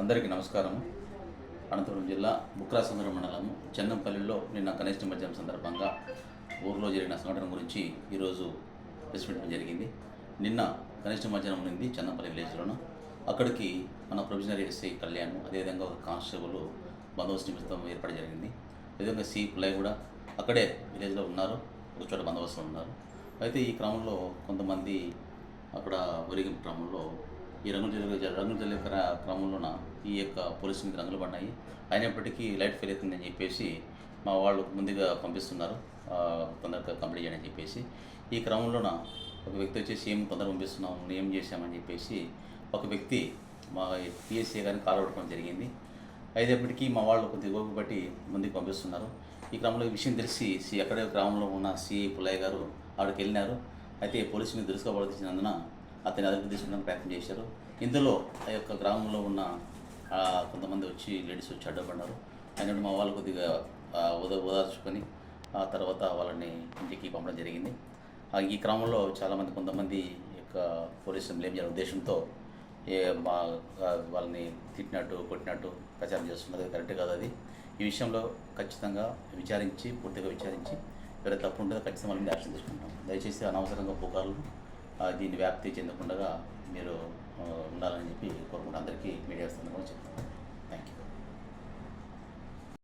అందరికీ నమస్కారం అనంతపురం జిల్లా బుక్రాసంద్ర మండలం చెన్నంపల్లిలో నిన్న కనిష్ట మధ్యాహ్నం సందర్భంగా ఊర్లో జరిగిన సంఘటన గురించి ఈరోజు ప్రెస్ మీట్ జరిగింది. నిన్న కనిష్ట మధ్యాహ్నం ఉంది చెన్నంపల్లి విలేజ్లోను. అక్కడికి మన ప్రొవిజనరీ ఎస్ఐ కళ్యాణ్ అదేవిధంగా ఒక కానిస్టేబుల్ బందోబస్తు నిమిత్తం ఏర్పాటు జరిగింది. అదేవిధంగా సి పుల్లయ్య కూడా అక్కడే విలేజ్లో ఉన్నారు. ఒక చోట బందోబస్తులో ఉన్నారు. అయితే ఈ క్రమంలో కొంతమంది అక్కడ ఒరిగిన క్రమంలో ఈ రంగులు జరిగే రంగులు జరిగే క్రమంలోన ఈ యొక్క పోలీసు మీద రంగులు పడినాయి అయినప్పటికీ లైట్ ఫెయిల్ అవుతుందని చెప్పేసి మా వాళ్ళు ముందుగా పంపిస్తున్నారు. తొందరగా కంప్లీట్ చేయని చెప్పేసి. ఈ క్రమంలోన ఒక వ్యక్తి వచ్చేసి ఏం తొందరగా పంపిస్తున్నాం ఏం చేశామని చెప్పేసి ఒక వ్యక్తి మా పిఎస్సీ గారిని కాల్ పట్టుకోవడం జరిగింది. అయినప్పటికీ మా వాళ్ళు కొద్దిగా గోపు పట్టి ముందుకు పంపిస్తున్నారు. ఈ క్రమంలో ఈ విషయం తెలిసి సి ఎక్కడో గ్రామంలో ఉన్న సిఐ పుల్లయ్య గారు ఆవిడకి వెళ్ళినారు. అయితే పోలీసు మీద దురుసుకోబడుతున్నందున అతని అదుపు తీసుకునే ప్రయత్నం చేశారు. ఇందులో ఆ యొక్క గ్రామంలో ఉన్న కొంతమంది వచ్చి లేడీస్ వచ్చి అడ్డపడ్డారు. అయినట్టు మా వాళ్ళు కొద్దిగా ఓద ఓదార్చుకొని ఆ తర్వాత వాళ్ళని ఇంటికి పంపడం జరిగింది. ఈ క్రమంలో చాలామంది కొంతమంది యొక్క పోలీసులు బ్లేమ్ చేయాలనే ఉద్దేశంతో ఏ మా వాళ్ళని తిట్టినట్టు కొట్టినట్టు ప్రచారం చేస్తున్నది. కరెక్ట్ కాదు అది. ఈ విషయంలో ఖచ్చితంగా విచారించి పూర్తిగా విచారించి ఎవరైతే తప్పు ఉంటుందో ఖచ్చితంగా వాళ్ళని యాక్షన్ తీసుకుంటాం. దయచేసి అనవసరంగా పుకార్లు దీన్ని వ్యాప్తి చెందకుండా మీరు ఉండాలని చెప్పి కోరుకుంటూ అందరికీ మీడియా సందర్భంగా చెప్తాను